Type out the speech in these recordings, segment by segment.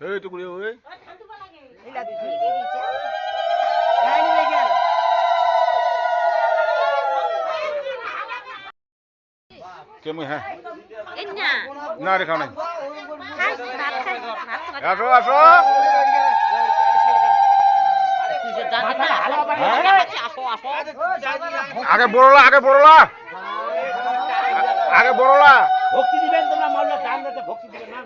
এই টুকুরি ওই কেমন হ্যাঁ এই না না রেখা নাই আসো আসো আগে বড়লা আগে বড়লা আগে বড়লা ভক্তি দিবেন তোমরা মাল্লা দান দিতে ভক্তি দিবেন না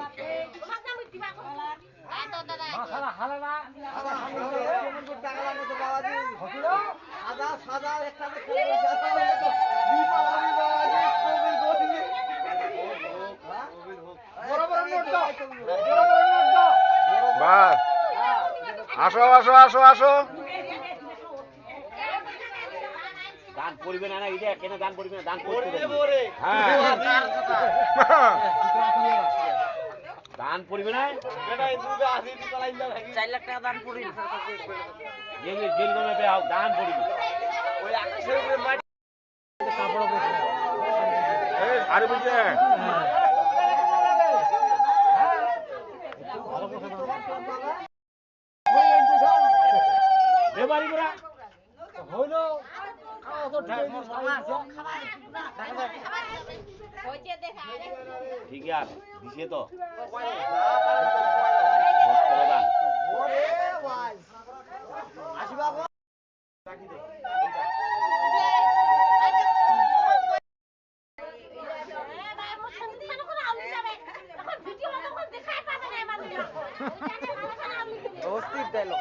আসো আসো আসো আসো। দান পড়বে না না এটা কেন দান পড়বে না দান করতে দেবে হ্যাঁ। দান পড়বে না। চার লাখ টাকা দান জেল ওই আকাশের উপরে মাটি। আরে বুঝে বেবারি করা। ঠিক আছে দিছে তো। অস্থির ডায়লগ